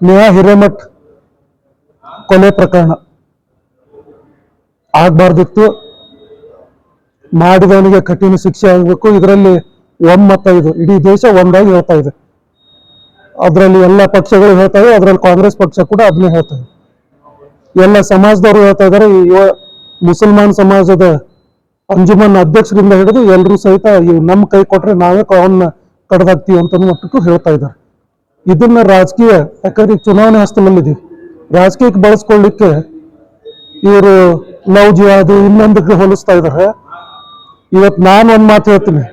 ನೇಹಾ ಹಿರೇಮಠ್ ಕೊಲೆ ಪ್ರಕರಣ ಆಗಬಾರ್ದಿತ್ತು. ಮಾಡಿದವನಿಗೆ ಕಠಿಣ ಶಿಕ್ಷೆ ಆಗಬೇಕು. ಇದರಲ್ಲಿ ಒಮ್ಮತ ಇದು ಇಡೀ ದೇಶ ಒಂದಾಗಿ ಹೇಳ್ತಾ ಇದೆ ಅದರಲ್ಲಿ ಎಲ್ಲ ಪಕ್ಷಗಳು ಹೇಳ್ತಾ ಇದೆ ಅದರಲ್ಲಿ ಕಾಂಗ್ರೆಸ್ ಪಕ್ಷ ಕೂಡ ಅದನ್ನೇ ಹೇಳ್ತಾ ಇದೆ ಎಲ್ಲ ಸಮಾಜದವರು ಹೇಳ್ತಾ ಇದ್ದಾರೆ ಯುವ- ಮುಸಲ್ಮಾನ್ ಸಮಾಜದ ಅಂಜುಮನ್ ಅಧ್ಯಕ್ಷರಿಂದ ಹಿಡಿದು ಎಲ್ಲರೂ ಸಹಿತ ಇವ್ ನಮ್ಮ ಕೈ ಕೊಟ್ರೆ ನಾವೇ ಅವನ್ನ ಕಡ್ದಾಕ್ತೀವಿ ಅಂತ ಮಟ್ಟಕ್ಕೂ ಹೇಳ್ತಾ ಇದ್ದಾರೆ ಇದನ್ನ ರಾಜಕೀಯ, ಯಾಕಂದ್ರೆ ಚುನಾವಣೆ ಹಸ್ತದಲ್ಲಿದ್ದೀವಿ ರಾಜಕೀಯಕ್ಕೆ ಬಳಸ್ಕೊಳ್ಳಿಕ್ಕೆ ಇವರು ಲವ್ ಜಿಹಾದ್ ಇನ್ನೊಂದಕ್ಕೆ ಹೋಲಿಸ್ತಾ ಇದ್ದಾರೆ ಇವತ್ತು ನಾನು ಒಂದು ಮಾತು ಹೇಳ್ತೀನಿ.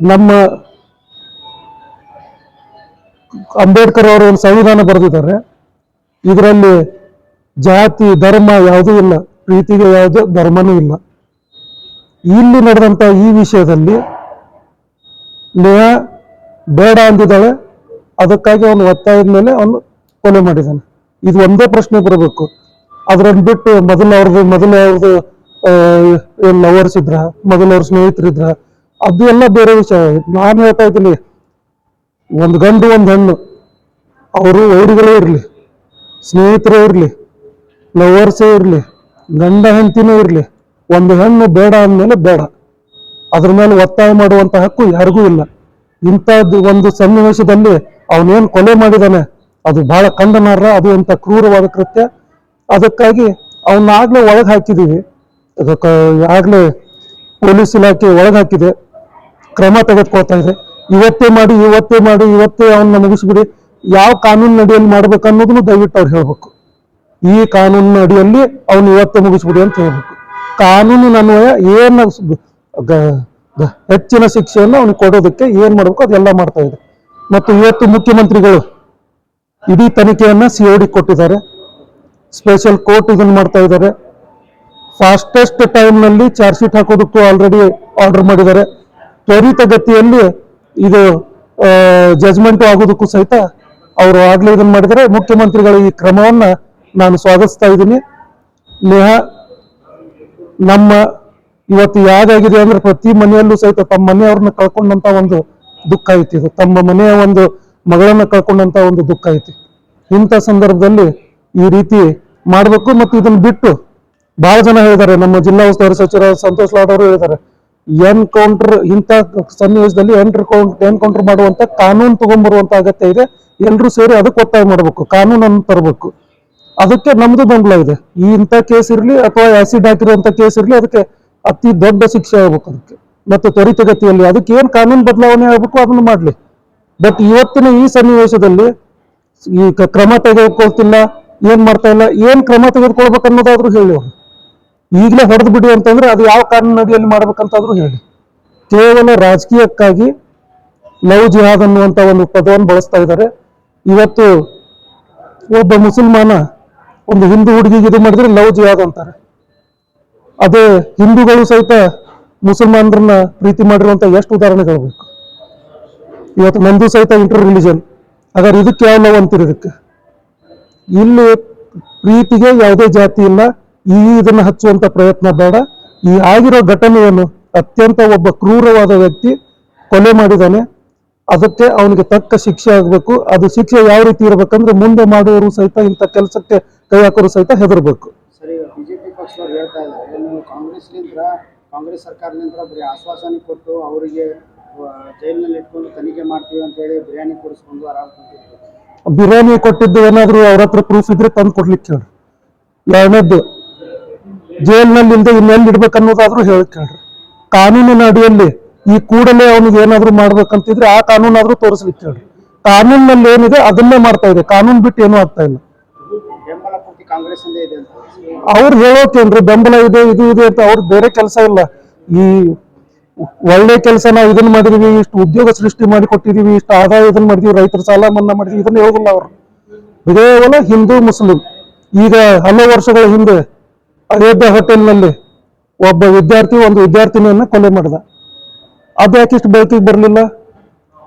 ನಮ್ಮ ಅಂಬೇಡ್ಕರ್ ಅವರು ಒಂದು ಸಂವಿಧಾನ ಬರೆದಿದ್ದಾರೆ. ಇದರಲ್ಲಿ ಜಾತಿ, ಧರ್ಮ ಯಾವುದೂ ಇಲ್ಲ. ಪ್ರೀತಿಗೆ ಯಾವುದೇ ಧರ್ಮನೂ ಇಲ್ಲ. ಇಲ್ಲಿ ನಡೆದಂತ ಈ ವಿಷಯದಲ್ಲಿ ನೇಹ ಬೇಡ ಅಂದಿದ್ದಾಳೆ. ಅದಕ್ಕಾಗಿ ಅವನು ಒತ್ತಾಯದ ಮೇಲೆ ಅವನು ಕೊಲೆ ಮಾಡಿದ್ದಾನೆ ಇದು ಒಂದೇ ಪ್ರಶ್ನೆ ಬರಬೇಕು. ಅದ್ರನ್ನ ಬಿಟ್ಟು ಮೊದಲು ಅವ್ರದ್ದು ಮೊದಲು ಅವ್ರದ್ದು ಲವರ್ಸ್ ಇದ್ರ, ಮೊದಲು ಅವ್ರ ಸ್ನೇಹಿತರಿದ್ರ ಅದು ಎಲ್ಲ ಬೇರೆ ವಿಷಯ. ನಾನು ಹೇಳ್ತಾ ಇದ್ದೀನಿ, ಒಂದು ಗಂಡು, ಒಂದು ಹೆಣ್ಣು. ಅವರು ವೈರಿಗಳೇ ಇರಲಿ, ಸ್ನೇಹಿತರೇ ಇರಲಿ ಲವರ್ಸೇ ಇರಲಿ, ಗಂಡ ಹೆಂಡತಿನೇ ಇರಲಿ, ಒಂದು ಹೆಣ್ಣು ಬೇಡ ಅಂದಮೇಲೆ ಬೇಡ. ಅದ್ರ ಮೇಲೆ ಒತ್ತಾಯ ಮಾಡುವಂತ ಹಕ್ಕು ಯಾರಿಗೂ ಇಲ್ಲ. ಇಂಥದ್ದು ಒಂದು ಸನ್ನಿವೇಶದಲ್ಲಿ ಅವನೇನು ಕೊಲೆ ಮಾಡಿದಾನೆ, ಅದು ಬಹಳ ಖಂಡನಾರ್ಹ ಅದು ಅಂತ ಕ್ರೂರವಾದ ಕೃತ್ಯ. ಅದಕ್ಕಾಗಿ ಅವನ್ನಾಗ್ಲೇ ಒಳಗೆ ಹಾಕಿದೀವಿ. ಅದಕ್ಕೆ ಆಗ್ಲೇ ಪೊಲೀಸ್ ಇಲಾಖೆ ಒಳಗೆ ಹಾಕಿದೆ. ಕ್ರಮ ತೆಗೆದುಕೊಳ್ತಾ ಇದೆ. ಇವತ್ತೇ ಮಾಡಿ ಇವತ್ತೇ ಮಾಡಿ, ಇವತ್ತೇ ಅವನ್ನ ಮುಗಿಸ್ಬಿಡಿ. ಯಾವ ಕಾನೂನಿನ ಅಡಿಯಲ್ಲಿ ಮಾಡ್ಬೇಕು ಅನ್ನೋದನ್ನು ದಯವಿಟ್ಟು ಅವ್ರು ಹೇಳ್ಬೇಕು. ಈ ಕಾನೂನಿನ ಅಡಿಯಲ್ಲಿ ಅವನು ಇವತ್ತೇ ಮುಗಿಸ್ಬಿಡಿ ಅಂತ ಹೇಳ್ಬೇಕು. ಕಾನೂನಿನ ಅನ್ವಯ ಏನು ಹೆಚ್ಚಿನ ಶಿಕ್ಷೆಯನ್ನು ಅವನಿಗೆ ಕೊಡೋದಕ್ಕೆ ಏನ್ ಮಾಡ್ಬೇಕು, ಅದೆಲ್ಲ ಮಾಡ್ತಾ ಇದೆ ಮತ್ತು ಇವತ್ತು ಮುಖ್ಯಮಂತ್ರಿಗಳು ಇಡೀ ತನಿಖೆಯನ್ನ ಸಿಒಡಿ ಕೊಟ್ಟಿದ್ದಾರೆ. ಸ್ಪೆಷಲ್ ಕೋರ್ಟ್ ಇದನ್ನ ಮಾಡ್ತಾ ಇದ್ದಾರೆ. ಫಾಸ್ಟೆಸ್ಟ್ ಟೈಮ್ನಲ್ಲಿ ಚಾರ್ಜ್ ಶೀಟ್ ಹಾಕೋದಕ್ಕೂ ಆಲ್ರೆಡಿ ಆರ್ಡರ್ ಮಾಡಿದ್ದಾರೆ. ತ್ವರಿತಗತಿಯಲ್ಲಿ ಇದು ಜಜ್ಮೆಂಟ್ ಆಗೋದಕ್ಕೂ ಸಹಿತ ಅವರು ಆಗ್ಲೇ ಇದನ್ನ ಮಾಡಿದರೆ ಮುಖ್ಯಮಂತ್ರಿಗಳ ಈ ಕ್ರಮವನ್ನ ನಾನು ಸ್ವಾಗತಿಸ್ತಾ ಇದ್ದೀನಿ. ನೇಹಾ, ನಮ್ಮ ಇವತ್ತು ಯಾವ್ದಾಗಿದೆ ಅಂದ್ರೆ ಪ್ರತಿ ಮನೆಯಲ್ಲೂ ಸಹಿತ ತಮ್ಮ ಮನೆಯವ್ರನ್ನ ಕಳ್ಕೊಂಡಂತ ಒಂದು ದುಃಖ ಐತಿ ಇದು. ತಮ್ಮ ಮನೆಯ ಒಂದು ಮಗಳನ್ನ ಕಳ್ಕೊಂಡಂತ ಒಂದು ದುಃಖ ಐತಿ. ಇಂಥ ಸಂದರ್ಭದಲ್ಲಿ ಈ ರೀತಿ ಮಾಡ್ಬೇಕು ಮತ್ತು ಇದನ್ನ ಬಿಟ್ಟು ಬಹಳ ಜನ ಹೇಳಿದ್ದಾರೆ ನಮ್ಮ ಜಿಲ್ಲಾ ಉಸ್ತುವಾರಿ ಸಚಿವ ಸಂತೋಷ್ ಲಾಡ್ ಅವರು ಹೇಳಿದ್ದಾರೆ ಎನ್ಕೌಂಟರ್ ಇಂಥ ಸನ್ನಿವೇಶದಲ್ಲಿ ಎನ್ಕೌಂಟರ್ ಎನ್ಕೌಂಟರ್ ಮಾಡುವಂತ ಕಾನೂನು ತಗೊಂಡ್ಬರುವಂತ ಅಗತ್ಯ ಇದೆ. ಎಲ್ಲರೂ ಸೇರಿ ಅದಕ್ಕೆ ಒತ್ತಾಯ ಮಾಡಬೇಕು, ಕಾನೂನನ್ನು ತರಬೇಕು. ಅದಕ್ಕೆ ನಮ್ದು ಬೆಂಬಲ ಇದೆ. ಈ ಇಂಥ ಕೇಸ್ ಇರಲಿ ಅಥವಾ ಆಸಿಡ್ ಹಾಕಿರುವಂತ ಕೇಸ್ ಇರಲಿ, ಅದಕ್ಕೆ ಅತಿ ದೊಡ್ಡ ಶಿಕ್ಷೆ ಆಗ್ಬೇಕು ಅದಕ್ಕೆ. ಮತ್ತು ತ್ವರಿತಗತಿಯಲ್ಲಿ ಅದಕ್ಕೆ ಏನು ಕಾನೂನು ಬದಲಾವಣೆ ಆಗ್ಬೇಕು ಅದನ್ನು ಮಾಡಲಿ. ಬಟ್ ಇವತ್ತಿನ ಈ ಸನ್ನಿವೇಶದಲ್ಲಿ ಈ ಕ್ರಮ ತೆಗೆದುಕೊಳ್ತಿಲ್ಲ, ಏನ್ ಮಾಡ್ತಾ ಇಲ್ಲ, ಏನ್ ಕ್ರಮ ತೆಗೆದುಕೊಳ್ಬೇಕು ಅನ್ನೋದಾದ್ರೂ ಹೇಳಿ ಅವರು. ಈಗಲೇ ಹೊಡೆದು ಬಿಡಿ ಅಂತಂದ್ರೆ ಅದು ಯಾವ ಕಾನೂನು ಅಡಿಯಲ್ಲಿ ಮಾಡ್ಬೇಕಂತಾದ್ರೂ ಹೇಳಿ. ಕೇವಲ ರಾಜಕೀಯಕ್ಕಾಗಿ ಲವ್ ಜಿಹಾದ್ ಅನ್ನುವಂತ ಒಂದು ಪದವನ್ನು ಬಳಸ್ತಾ ಇದ್ದಾರೆ. ಇವತ್ತು ಒಬ್ಬ ಮುಸಲ್ಮಾನ ಒಂದು ಹಿಂದೂ ಹುಡುಗಿಗೆ ಇದು ಮಾಡಿದ್ರೆ ಲವ್ ಜಿಹಾದ್ ಅಂತಾರೆ. ಅದೇ ಹಿಂದೂಗಳು ಸಹಿತ ಮುಸಲ್ಮಾನರನ್ನ ಪ್ರೀತಿ ಮಾಡಿರುವಂತ ಎಷ್ಟು ಉದಾಹರಣೆಗಳು ಬೇಕು? ಇವತ್ತು ನಂದು ಸಹಿತ ಇಂಟರ್ ರಿಲಿಜನ್ ಹಾಗಾದ್ರೆ ಇದಕ್ಕೆ ಯಾವ ನೋವು ಅಂತೀರಿ ಇದಕ್ಕೆ? ಇಲ್ಲಿ ಪ್ರೀತಿಗೆ ಯಾವುದೇ ಜಾತಿ ಇಲ್ಲ ಈ ಇದನ್ನ ಹಚ್ಚುವಂತ ಪ್ರಯತ್ನ ಬೇಡ. ಈ ಆಗಿರೋ ಘಟನೆಯನ್ನು ಅತ್ಯಂತ ಒಬ್ಬ ಕ್ರೂರವಾದ ವ್ಯಕ್ತಿ ಕೊಲೆ ಮಾಡಿದಾನೆ. ಅದಕ್ಕೆ ಅವನಿಗೆ ತಕ್ಕ ಶಿಕ್ಷೆ ಆಗಬೇಕು. ಅದು ಶಿಕ್ಷೆ ಯಾವ ರೀತಿ ಇರಬೇಕಂದ್ರೆ ಮುಂದೆ ಮಾಡುವವರು ಸಹಿತ ಇಂಥ ಕೆಲಸಕ್ಕೆ ಕೈ ಹಾಕೋರು ಸಹಿತ ಹೆದರ್ಬೇಕು. ಪಕ್ಷದವ್ರು ಹೇಳ್ತಾ ಇದ್ದಾರೆ. ನೀವು ಕಾಂಗ್ರೆಸ್ನಿಂದ ಕಾಂಗ್ರೆಸ್ ಸರ್ಕಾರದಿಂದ ಬರೀ ಆಶ್ವಾಸನೆ ಕೊಟ್ಟು ಅವರಿಗೆ ಜೈಲಿನಲ್ಲಿ ಇಟ್ಕೊಂಡು ತನಿಖೆ ಮಾಡ್ತೀವಿ ಅಂತ ಹೇಳಿ ಬಿರಿಯಾನಿ ಕೊಡಿಸ್ಕೊಂಡು ಆರಾಮ್ ಬಿರಿಯಾನಿ ಕೊಟ್ಟಿದ್ದು ಏನಾದ್ರು ಅವ್ರ ಹತ್ರ ಪ್ರೂಫ್ ಇದ್ರೆ ತಂದು ಕೊಡ್ಲಿಕ್ಕೆ ಹೇಳ್ರಿ ಎರಡನೇದ್ದು, ಜೈಲಿನಲ್ಲಿ ಇಲ್ಲದೆ ಇನ್ನೆಲ್ಲಿ ಇಡ್ಬೇಕು ಅನ್ನೋದಾದ್ರೂ ಹೇಳಿ ಕೇಳ್ರಿ. ಕಾನೂನಿನ ಅಡಿಯಲ್ಲಿ ಈ ಕೂಡಲೇ ಅವನಿಗೆ ಏನಾದ್ರೂ ಮಾಡ್ಬೇಕಂತಿದ್ರೆ ಆ ಕಾನೂನಾದ್ರೂ ತೋರಿಸ್ಲಿಕ್ಕೆ ಹೇಳ್ರಿ ಕಾನೂನಿನಲ್ಲಿ ಏನಿದೆ ಅದನ್ನೇ ಮಾಡ್ತಾ ಇದೆ. ಕಾನೂನು ಬಿಟ್ಟು ಏನೂ ಆಗ್ತಾ ಇಲ್ಲ. ಅವ್ರು ಹೇಳೋಕೇನ್ರಿ ಬೆಂಬಲ ಇದೆ, ಇದು ಇದೆ ಅಂತ ಅವ್ರ ಬೇರೆ ಕೆಲಸ ಇಲ್ಲ. ಈ ಒಳ್ಳೆ ಕೆಲಸ ನಾವು ಇದನ್ನ ಮಾಡಿದೀವಿ, ಇಷ್ಟು ಉದ್ಯೋಗ ಸೃಷ್ಟಿ ಮಾಡಿ ಕೊಟ್ಟಿದೀವಿ, ಇಷ್ಟು ಆದಾಯ ಇದನ್ನ ಮಾಡಿದೀವಿ, ರೈತರ ಸಾಲ ಮನ್ನಾ ಮಾಡಿದೀವಿ, ಇದನ್ನ ಹೇಳೋದಿಲ್ಲ ಅವರು. ಕೇವಲ ಹಿಂದೂ ಮುಸ್ಲಿಂ. ಈಗ ಹಲವು ವರ್ಷಗಳ ಹಿಂದೆ ಅಯೋಧ್ಯ ಹೋಟೆಲ್ನಲ್ಲಿ ಒಬ್ಬ ವಿದ್ಯಾರ್ಥಿ ಒಂದು ವಿದ್ಯಾರ್ಥಿನಿಯನ್ನ ಕೊಲೆ ಮಾಡಿದ. ಅದು ಯಾಕೆ ಇಷ್ಟು ಬೆಳಕಿಗೆ ಬರಲಿಲ್ಲ?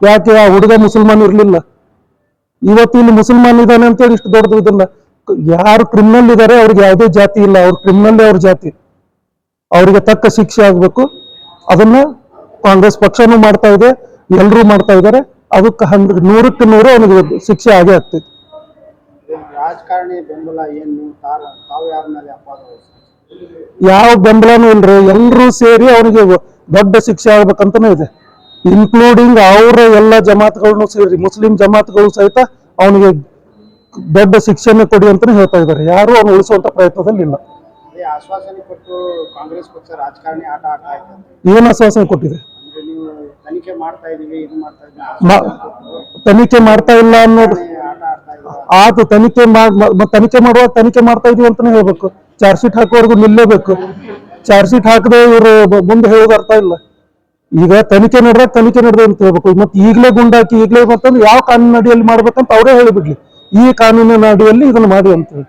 ಯಾಕೆ ಆ ಹುಡುಗ ಮುಸಲ್ಮಾನ್ ಇರಲಿಲ್ಲ? ಇವತ್ತು ಇಲ್ಲಿ ಮುಸಲ್ಮಾನ್ ಇದ್ದಾನೆ ಅಂತೇಳಿ ಇಷ್ಟು ದೊಡ್ಡದು ಇದನ್ನ ಯಾರು ಕ್ರಿಮಿನಲ್ ಇದ್ದಾರೆ ಅವ್ರಿಗೆ ಯಾವುದೇ ಜಾತಿ ಇಲ್ಲ. ಅವ್ರು ಕ್ರಿಮಿನಲ್ ಅವ್ರ ಜಾತಿ. ಅವರಿಗೆ ತಕ್ಕ ಶಿಕ್ಷೆ ಆಗಬೇಕು. ಅದನ್ನ ಕಾಂಗ್ರೆಸ್ ಪಕ್ಷನೂ ಮಾಡ್ತಾ ಇದೆ ಎಲ್ಲರೂ ಮಾಡ್ತಾ ಇದ್ದಾರೆ. ಅದಕ್ಕೆ ಹಂಡ್ರೆಡ್ ನೂರಕ್ಕೆ ನೂರು ಅವನಿಗೆ ಶಿಕ್ಷೆ ಆಗೇ ಆಗ್ತೈತಿ. ರಾಜಕಾರಣಿ ಬೆಂಬಲ ಏನು? ಯಾವ ಬೆಂಬಲನೂ ಇಲ್ರಿ. ಎಲ್ಲರೂ ಸೇರಿ ಅವನಿಗೆ ದೊಡ್ಡ ಶಿಕ್ಷೆ ಆಗ್ಬೇಕಂತನೂ ಇದೆ. ಇನ್ಕ್ಲೂಡಿಂಗ್ ಅವರ ಎಲ್ಲ ಜಮಾತ್ಗಳನ್ನೂ ಸೇರಿ ಮುಸ್ಲಿಂ ಜಮಾತ್ಗಳು ಸಹಿತ ಅವನಿಗೆ ದೊಡ್ಡ ಶಿಕ್ಷೆಯನ್ನು ಕೊಡಿ ಅಂತಾನೆ ಹೇಳ್ತಾ ಇದ್ದಾರೆ. ಯಾರು ಅವ್ರು ಉಳಿಸುವಂತ ಪ್ರಯತ್ನದಲ್ಲಿ ಇಲ್ಲ. ಅದೇ ಆಶ್ವಾಸನೆ ಕೊಟ್ಟು ಕಾಂಗ್ರೆಸ್ ಪಕ್ಷ ರಾಜಕಾರಣಿ ಆಟ ಆಡ್ತಾ ಇದೆ ಏನು ಆಶ್ವಾಸನೆ ಕೊಟ್ಟಿದೆ? ತನಿಖೆ ಮಾಡ್ತಾ ಇಲ್ಲ ಅನ್ನೋದು. ಆತ ತನಿಖೆ ತನಿಖೆ ಮಾಡುವಾಗ ತನಿಖೆ ಮಾಡ್ತಾ ಇದೀವಿ ಅಂತಾನೆ ಹೇಳ್ಬೇಕು. ಚಾರ್ಜ್ ಶೀಟ್ ಹಾಕೋವರೆಗೂ ನಿಲ್ಲೇಬೇಕು. ಚಾರ್ಜ್ ಶೀಟ್ ಹಾಕದೆ ಇವರು ಮುಂದೆ ಹೇಳೋದು ಅರ್ಥ ಇಲ್ಲ. ಈಗ ತನಿಖೆ ನಡೆದಾಗ ತನಿಖೆ ನಡೆದ ಅಂತ ಹೇಳ್ಬೇಕು. ಮತ್ತೆ ಈಗಲೇ ಗುಂಡಾಕಿ ಈಗಲೇ ಮತ್ತಂದ್ರೆ ಯಾವ ಕಾನೂನು ಅಡಿಯಲ್ಲಿ ಮಾಡ್ಬೇಕಂತ ಅವರೇ ಹೇಳಿಬಿಡ್ಲಿ. ಈ ಕಾನೂನಿನ ಅಡಿಯಲ್ಲಿ ಇದನ್ನು ಮಾಡಿ ಅಂತ ಹೇಳಿ